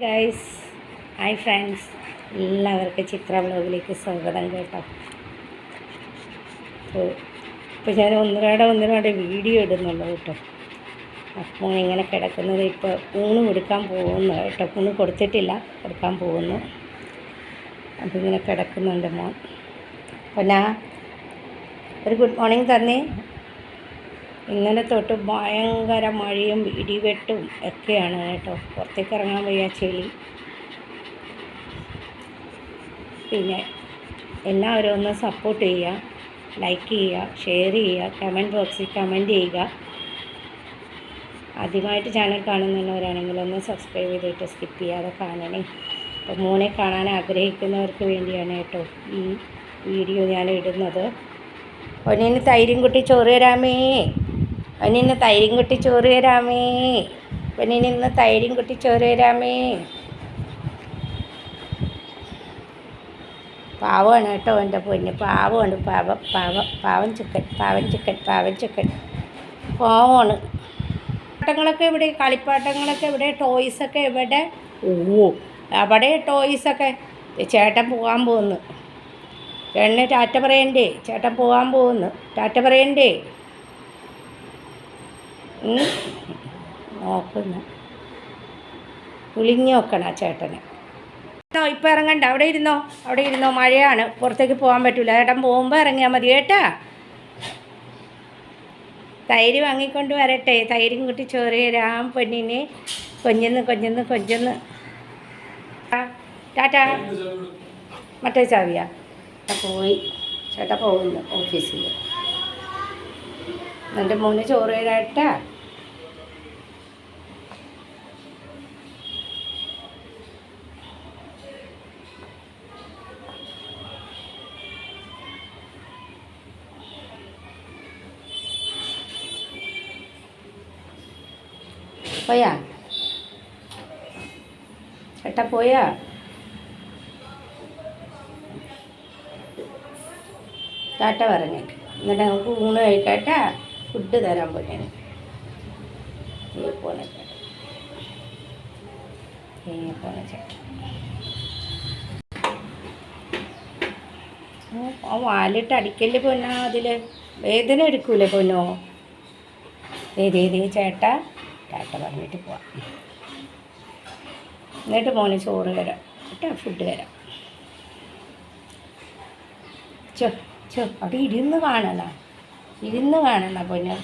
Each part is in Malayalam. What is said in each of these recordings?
ഗൈസ് ഹായ് ഫ്രണ്ട്സ് എല്ലാവർക്കും ചിത്ര വ്ലോഗിലേക്ക് സ്വാഗതം കേട്ടോ. ഇപ്പോൾ ഞാൻ ഒന്നരാടെ ഒന്നരാടെ വീഡിയോ ഇടുന്നുള്ളൂ കേട്ടോ. അപ്പോൾ ഇങ്ങനെ കിടക്കുന്നത് ഇപ്പോൾ ഊണ് കൊടുക്കാൻ പോകുന്നു കേട്ടോ. ഊണ് കൊടുത്തിട്ടില്ല കൊടുക്കാൻ പോകുന്നു. അപ്പോൾ ഇങ്ങനെ കിടക്കുന്നുണ്ട് മോൻ. അപ്പോൾ ഞാൻ ഒരു ഗുഡ് മോർണിംഗ് തന്നെ. ഇന്നലെ തൊട്ട് ഭയങ്കര മഴയും ഇടിവെട്ടും ഒക്കെയാണ് കേട്ടോ. പുറത്തേക്ക് ഇറങ്ങാൻ വയ്യ ചെളി. പിന്നെ എല്ലാവരും ഒന്ന് സപ്പോർട്ട് ചെയ്യുക ലൈക്ക് ചെയ്യുക ഷെയർ ചെയ്യുക കമന്റ് ബോക്സിൽ കമന്റ് ചെയ്യുക. ആദ്യമായിട്ട് ചാനൽ കാണുന്നവരാണെങ്കിൽ ഒന്ന് സബ്സ്ക്രൈബ് ചെയ്തിട്ട് സ്കിപ്പ് ചെയ്യാതെ കാണണേ. അപ്പോൾ മോനെ കാണാൻ ആഗ്രഹിക്കുന്നവർക്ക് വേണ്ടിയാണ് കേട്ടോ ഈ വീഡിയോ ഞാൻ ഇടുന്നത്. ഒന്നിന് തൈരും കുട്ടി ചോറ് തരാമേ. ഒന്നിന് തൈരും കുട്ടി ചോറ് തരാമേ. അവനിന്ന് തൈരും കുട്ടി ചോറ് തരാമേ. പാവമാണ് കേട്ടോ എന്റെ പൊന്ന്. പാവമാണ്. പാവം പാവം പാവൻ ചിക്കൻ പാവൻ ചിക്കൻ പാവൻ ചിക്കൻ. പാവമാണ്. പാട്ടങ്ങളൊക്കെ ഇവിടെ കളിപ്പാട്ടങ്ങളൊക്കെ ഇവിടെ ടോയ്സൊക്കെ ഇവിടെ ഓ അവിടെ ടോയ്സൊക്കെ ചേട്ടൻ പോകാൻ പോകുന്നു എണ്ണ ടാറ്റ പറയണ്ടേ? ചേട്ടൻ പോകാൻ പോകുന്നു ടാറ്റ പറയണ്ടേ. നോക്കുന്നു. കുളിഞ്ഞു നോക്കണം ആ ചേട്ടനെ. കേട്ടോ ഇപ്പം ഇറങ്ങണ്ട. അവിടെ ഇരുന്നോ? അവിടെ ഇരുന്നോ? മഴയാണ്. പുറത്തേക്ക് പോകാൻ പറ്റില്ല ചേട്ടൻ പോകുമ്പോൾ ഇറങ്ങിയാൽ മതി കേട്ടാ? തൈര് വാങ്ങിക്കൊണ്ട് വരട്ടെ. തൈരും കൂട്ടി ചോറ് രാം പൊന്നിന് കൊഞ്ചെന്ന് കൊഞ്ചെന്ന് കൊഞ്ചെന്ന്. ടാറ്റാ. മറ്റേ ചാവിയാ? പോയി. ചേട്ടാ പോകുന്നു ഓഫീസിൽ എന്റെ മോന് ചോറ് തരാട്ടാ പോയാ? ചേട്ടാ പോയാ? ടാറ്റ പറഞ്ഞേക്ക്. എന്നിട്ട് നമുക്ക് ഊണ് കഴിക്കട്ടാ ഫുഡ് തരാൻ പോയാണ് ഈ പോണ ചേട്ടാ പോണ ചേട്ടാ ആ വാലിട്ട് അടിക്കൽ പൊന്നാ അതിൽ വേദന എടുക്കൂലേ പൊന്നോ? ദേ ചേട്ടാ. ടാറ്റ പറഞ്ഞിട്ട് പോവാം. എന്നിട്ട് മോന് ചോറ് തരാം. കേട്ടോ ഫുഡ് തരാം. ചോ ചോ അവിടെ ഇരുന്ന് കാണണ ഇരുന്ന് കാണുന്ന പൊന്നു.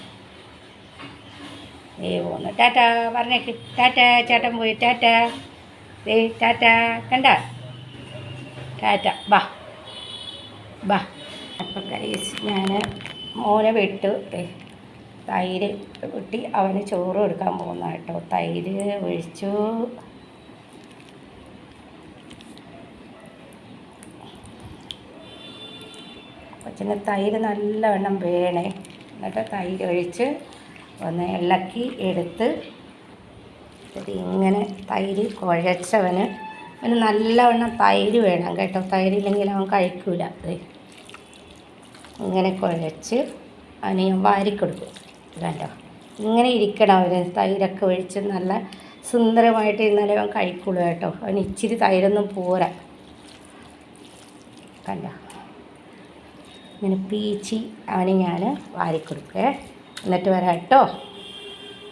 ഏ പോന്നു. ടാറ്റ പറഞ്ഞേക്ക്. ടാറ്റ ചേട്ടൻ പോയി. ടാറ്റ. ദേ ടാറ്റ. കണ്ട? ടാറ്റ. ബാ. ബാ. അപ്പം കൈസ് ഞാൻ മോനെ വിട്ടു. തൈര് കുട്ടി അവന് ചോറ് കൊടുക്കാൻ പോകുന്ന കേട്ടോ. തൈര് ഒഴിച്ചു. കൊച്ചിന് തൈര് നല്ലവണ്ണം വേണേ. എന്നിട്ട് തൈര് ഒഴിച്ച് ഒന്ന് ഇളക്കി എടുത്ത് ഇങ്ങനെ തൈര് കുഴച്ചവന് അവന് നല്ലവണ്ണം തൈര് വേണം കേട്ടോ. തൈരില്ലെങ്കിൽ അവൻ കഴിക്കൂല. ദേ. ഇങ്ങനെ കുഴച്ച് അവന് ഞാൻ വാരിക്കൊടുക്കും. കണ്ടോ? ഇങ്ങനെ ഇരിക്കണം അവന്. തൈരൊക്കെ ഒഴിച്ച് നല്ല സുന്ദരമായിട്ട് ഇന്നലെ അവൻ കഴിക്കുള്ളൂ കേട്ടോ. അവന് ഇച്ചിരി തൈരൊന്നും പോരാ. കണ്ടോ? ഇങ്ങനെ പീച്ചി അവന് ഞാൻ വാരിക്കൊടുക്കേ എന്നിട്ട് വരാം കേട്ടോ.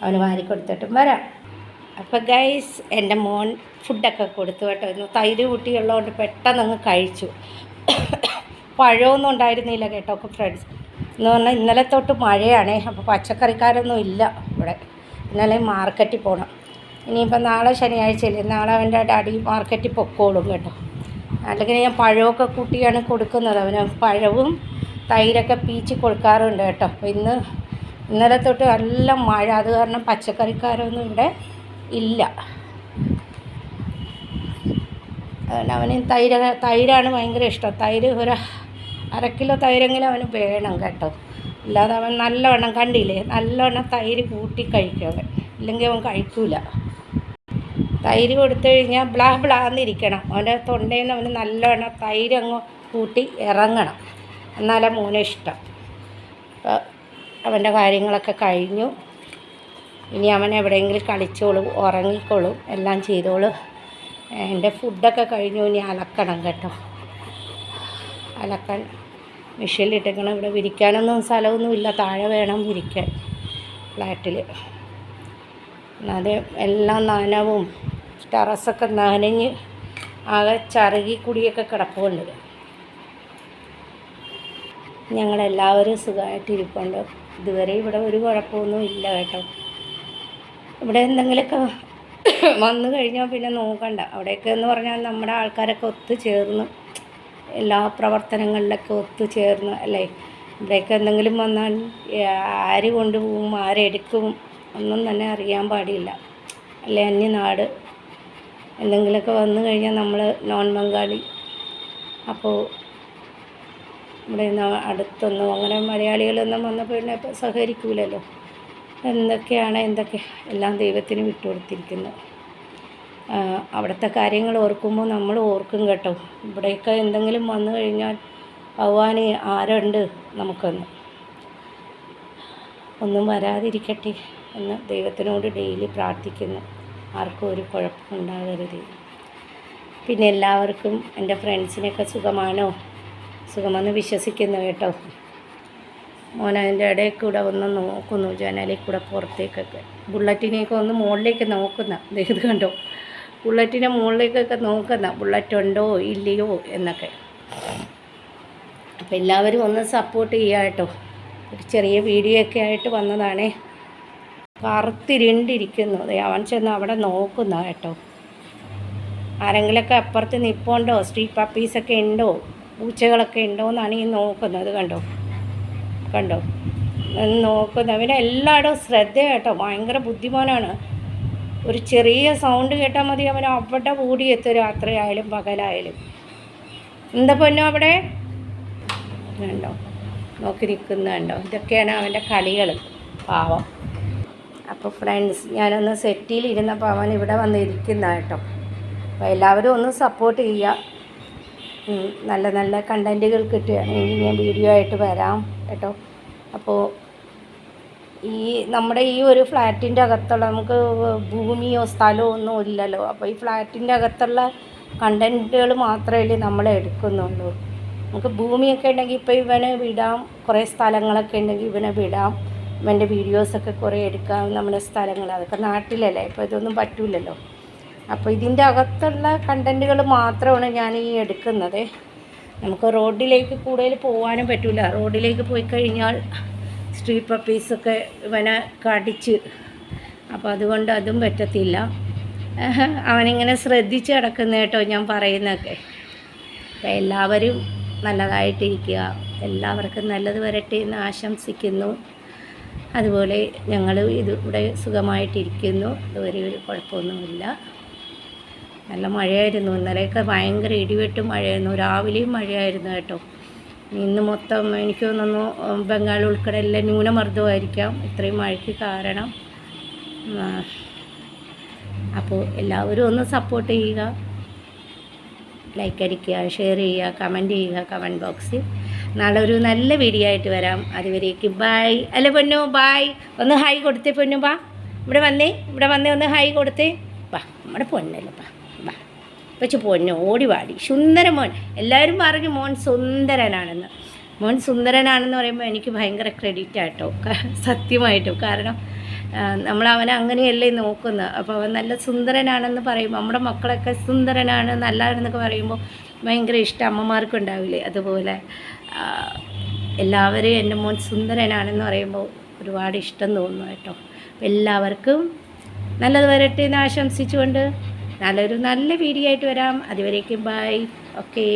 അവന് വാരിക്കൊടുത്തിട്ടും വരാം. അപ്പോൾ ഗൈസ് എന്റെ മോൻ ഫുഡൊക്കെ കൊടുത്തു കേട്ടോ. ഇന്ന് തൈര് കൂട്ടിയുള്ളതുകൊണ്ട് പെട്ടെന്ന് അങ്ങ് കഴിച്ചു. പഴമൊന്നും ഉണ്ടായിരുന്നില്ല കേട്ടോ അപ്പോൾ ഫ്രണ്ട്സ് എന്ന് പറഞ്ഞാൽ ഇന്നലെ തൊട്ട് മഴയാണേ. അപ്പോൾ പച്ചക്കറിക്കാരൊന്നും ഇല്ല ഇവിടെ. ഇന്നലെ മാർക്കറ്റിൽ പോകണം ഇനിയിപ്പോൾ നാളെ ശനിയാഴ്ചയല്ലേ. നാളെ അവന്റെ ഡാഡി മാർക്കറ്റിൽ പൊക്കോളും കേട്ടോ. അല്ലെങ്കിൽ ഞാൻ പഴമൊക്കെ കൂട്ടിയാണ് കൊടുക്കുന്നത്. അവന് പഴവും തൈരൊക്കെ പീച്ച് കൊടുക്കാറുണ്ട് കേട്ടോ. ഇന്ന് ഇന്നലെ തൊട്ട് നല്ല മഴ. അത് കാരണം പച്ചക്കറിക്കാരൊന്നും ഇവിടെ ഇല്ല. അതുകൊണ്ട് അവന് തൈര തൈരാണ് ഭയങ്കര ഇഷ്ടം. തൈര് ഒരു അര കിലോ തൈരെങ്കിലും അവന് വേണം കേട്ടോ. അല്ലാതെ അവൻ നല്ലവണ്ണം കണ്ടില്ലേ? നല്ലവണ്ണം തൈര് കൂട്ടി കഴിക്കും അവൻ. ഇല്ലെങ്കിൽ അവൻ കഴിക്കൂല. തൈര് കൊടുത്തു കഴിഞ്ഞാൽ ബ്ലാ ബ്ലാന്നിരിക്കണം. അവന്റെ തൊണ്ടയിൽ നിന്ന് അവന് നല്ലവണ്ണം തൈര് അങ്ങ് കൂട്ടി ഇറങ്ങണം. എന്നാലേ മോനെ ഇഷ്ടം. അപ്പോൾ അവന്റെ കാര്യങ്ങളൊക്കെ കഴിഞ്ഞു. ഇനി അവൻ എവിടെയെങ്കിലും കളിച്ചോളും ഉറങ്ങിക്കോളും എല്ലാം ചെയ്തോളും. എന്റെ ഫുഡൊക്കെ കഴിഞ്ഞു ഇനി അലക്കണം കേട്ടോ. അലക്കാൻ മെഷീനിലിട്ടേക്കണം ഇവിടെ വിരിക്കാനൊന്നും സ്ഥലമൊന്നുമില്ല താഴെ വേണം വിരിക്കാൻ ഫ്ലാറ്റിൽ അത് എല്ലാം നനവും ടെറസൊക്കെ നനഞ്ഞ് ആകെ ചറുകി കുടിയൊക്കെ കിടപ്പുണ്ട്. ഞങ്ങളെല്ലാവരും സുഖമായിട്ടിരിപ്പുണ്ട്. ഇതുവരെ ഇവിടെ ഒരു കുഴപ്പമൊന്നും ഇല്ല കേട്ടോ. ഇവിടെ എന്തെങ്കിലുമൊക്കെ വന്നു കഴിഞ്ഞാൽ പിന്നെ നോക്കണ്ട. അവിടെയൊക്കെ എന്ന് പറഞ്ഞാൽ നമ്മുടെ ആൾക്കാരൊക്കെ ഒത്തുചേർന്ന് എല്ലാ പ്രവർത്തനങ്ങളിലൊക്കെ ഒത്തുചേർന്ന് അല്ലേ? ഇവിടെയൊക്കെ എന്തെങ്കിലും വന്നാൽ ആര് കൊണ്ടുപോകും ആരെടുക്കും ഒന്നും തന്നെ അറിയാൻ പാടില്ല. അല്ലേ അന്യനാട് എന്തെങ്കിലുമൊക്കെ വന്നു കഴിഞ്ഞാൽ നമ്മൾ നോൺ ബംഗാളി. അപ്പോൾ ഇവിടെ നിന്ന് അടുത്തൊന്നും അങ്ങനെ മലയാളികളൊന്നും വന്നപ്പോൾ പിന്നെ സഹകരിക്കൂലല്ലോ. എന്തൊക്കെയാണ് എന്തൊക്കെ എല്ലാം ദൈവത്തിന് വിട്ടുകൊടുത്തിരിക്കുന്നു. അവിടുത്തെ കാര്യങ്ങൾ ഓർക്കുമ്പോൾ നമ്മൾ ഓർക്കും കേട്ടോ. ഇവിടെയൊക്കെ എന്തെങ്കിലും വന്നു കഴിഞ്ഞാൽ ഭഗവാന് ആരുണ്ട് നമുക്കൊന്ന്. ഒന്നും വരാതിരിക്കട്ടെ എന്ന് ദൈവത്തിനോട് ഡെയിലി പ്രാർത്ഥിക്കുന്നു. ആർക്കും ഒരു കുഴപ്പമുണ്ടാകരുത് പിന്നെ എല്ലാവർക്കും എന്റെ ഫ്രണ്ട്സിനൊക്കെ സുഖമാണോ? സുഖമെന്ന് വിശ്വസിക്കുന്നു കേട്ടോ. മോൻ അതിന്റെ ഇടയിൽ കൂടെ ഒന്ന് നോക്കുന്നു ജനലിൽ കൂടെ പുറത്തേക്കൊക്കെ. ബുള്ളറ്റിനെയൊക്കെ ഒന്ന് മുകളിലേക്ക് നോക്കുന്ന. ഇത് കണ്ടോ? ബുള്ളറ്റിനെ മുകളിലേക്കൊക്കെ നോക്കുന്ന. ബുള്ളറ്റ് ഉണ്ടോ ഇല്ലയോ എന്നൊക്കെ. അപ്പോൾ എല്ലാവരും ഒന്ന് സപ്പോർട്ട് ചെയ്യുക കേട്ടോ. ഒരു ചെറിയ വീഡിയോ ഒക്കെ ആയിട്ട് വന്നതാണേ. കറുത്തിരുണ്ടിരിക്കുന്നു അവൻ ചെന്ന് അവിടെ നോക്കുന്ന കേട്ടോ. ആരെങ്കിലൊക്കെ അപ്പുറത്ത് നിൽപ്പുണ്ടോ സ്ട്രീറ്റ് പപ്പീസൊക്കെ ഉണ്ടോ? പൂച്ചകളൊക്കെ ഉണ്ടോ എന്നാണ് ഈ നോക്കുന്നത് കണ്ടോ? കണ്ടോ? നോക്കുന്നത് നോക്കുന്ന അവന് എല്ലായിടവും ശ്രദ്ധ കേട്ടോ ഭയങ്കര ബുദ്ധിമാനാണ്. ഒരു ചെറിയ സൗണ്ട് കേട്ടാൽ മതി അവൻ അവിടെ ഓടിയെത്തും രാത്രിയായാലും പകലായാലും. എന്താ പൊന്നോ അവിടെ? കണ്ടോ? നോക്കി നിൽക്കുന്നുണ്ടോ ഇതൊക്കെയാണ് അവന്റെ കളികൾ പാവം. അപ്പോൾ ഫ്രണ്ട്സ് ഞാനൊന്ന് സെറ്റിയിലിരുന്നപ്പോൾ അവൻ ഇവിടെ വന്ന് ഇരിക്കുന്ന കേട്ടോ. അപ്പോൾ എല്ലാവരും ഒന്ന് സപ്പോർട്ട് ചെയ്യുക. നല്ല നല്ല കണ്ടന്റുകൾ കിട്ടുകയാണെങ്കിൽ ഞാൻ വീഡിയോ ആയിട്ട് വരാം കേട്ടോ. അപ്പോൾ ഈ നമ്മുടെ ഈ ഒരു ഫ്ലാറ്റിന്റെ അകത്തുള്ള നമുക്ക് ഭൂമിയോ സ്ഥലമോ ഒന്നും ഇല്ലല്ലോ. അപ്പോൾ ഈ ഫ്ലാറ്റിന്റെ അകത്തുള്ള കണ്ടന്റുകൾ മാത്രമല്ലേ നമ്മൾ എടുക്കുന്നുള്ളൂ. നമുക്ക് ഭൂമിയൊക്കെ ഉണ്ടെങ്കിൽ ഇപ്പോൾ ഇവനെ വിടാം. കുറേ സ്ഥലങ്ങളൊക്കെ ഉണ്ടെങ്കിൽ ഇവനെ വിടാം. ഇവന്റെ വീഡിയോസൊക്കെ കുറേ എടുക്കാം. നമ്മുടെ സ്ഥലങ്ങൾ അതൊക്കെ നാട്ടിലല്ലേ? ഇപ്പോൾ ഇതൊന്നും പറ്റൂലല്ലോ. അപ്പോൾ ഇതിന്റെ അകത്തുള്ള കണ്ടന്റുകൾ മാത്രമാണ് ഞാൻ ഈ എടുക്കുന്നത്. നമുക്ക് റോഡിലേക്ക് കൂടുതൽ പോകാനും പറ്റില്ല റോഡിലേക്ക് പോയി കഴിഞ്ഞാൽ സ്ട്രീറ്റ് പപ്പീസൊക്കെ ഇവനെ കടിച്ച്. അപ്പോൾ അതുകൊണ്ട് അതും പറ്റത്തില്ല. അവനിങ്ങനെ ശ്രദ്ധിച്ച് കിടക്കുന്ന കേട്ടോ ഞാൻ പറയുന്നതൊക്കെ. അപ്പോൾ എല്ലാവരും നല്ലതായിട്ടിരിക്കുക. എല്ലാവർക്കും നല്ലത് വരട്ടെ എന്ന് ആശംസിക്കുന്നു. അതുപോലെ ഞങ്ങൾ ഇത് ഇവിടെ സുഖമായിട്ടിരിക്കുന്നു. ഇതുവരെ ഒരു കുഴപ്പമൊന്നുമില്ല. നല്ല മഴയായിരുന്നു. ഇന്നലെയൊക്കെ ഭയങ്കര ഇടിവെട്ടും മഴയായിരുന്നു. രാവിലെയും മഴയായിരുന്നു കേട്ടോ. ഇന്ന് മൊത്തം എനിക്ക് തോന്നുന്നു ബംഗാൾ ഉൾക്കടലിലെ ന്യൂനമർദ്ദമായിരിക്കാം. ഇത്രയും മഴയ്ക്ക് കാരണം. അപ്പോൾ എല്ലാവരും ഒന്ന് സപ്പോർട്ട് ചെയ്യുക. ലൈക്ക് അടിക്കുക ഷെയർ ചെയ്യുക കമന്റ് ചെയ്യുക കമന്റ് ബോക്സിൽ നാളെ ഒരു നല്ല വീഡിയോ ആയിട്ട് വരാം. അതുവരേക്ക് ബായ് അല്ല പൊന്നു ബായ് ഒന്ന് ഹായ് കൊടുത്തേ പൊന്നു ബാ. ഇവിടെ വന്നേ ഇവിടെ വന്നേ ഒന്ന് ഹായ് കൊടുത്തേ. ബാ നമ്മുടെ പൊന്നല്ലേ ബാ. ബാ വെച്ച് പൊന്നു ഓടി വാടി. സുന്ദര മോൻ എല്ലാവരും പറഞ്ഞു മോൻ സുന്ദരനാണെന്ന്. മോൻ സുന്ദരനാണെന്ന് പറയുമ്പോൾ എനിക്ക് ഭയങ്കര ക്രെഡിറ്റ് ആട്ടോ. സത്യമായിട്ടോ. കാരണം നമ്മൾ അവനെ അങ്ങനെയല്ലേ നോക്കുന്നത്. അപ്പോൾ അവൻ നല്ല സുന്ദരനാണെന്ന് പറയും നമ്മുടെ മക്കളൊക്കെ സുന്ദരനാണ് നല്ലതാണെന്നൊക്കെ പറയുമ്പോൾ ഭയങ്കര ഇഷ്ടം അമ്മമാർക്കും ഉണ്ടാവില്ലേ അതുപോലെ എല്ലാവരെയും എല്ലാവരും എന്റെ മോൻ സുന്ദരനാണെന്ന് പറയുമ്പോൾ ഒരുപാട് ഇഷ്ടം തോന്നുന്നു കേട്ടോ. എല്ലാവർക്കും നല്ലത് വരട്ടെ എന്ന് ആശംസിച്ചുകൊണ്ട് നല്ലൊരു നല്ല വീഡിയോ ആയിട്ട് വരാം. അതുവരേക്കും ബൈ ഓക്കേ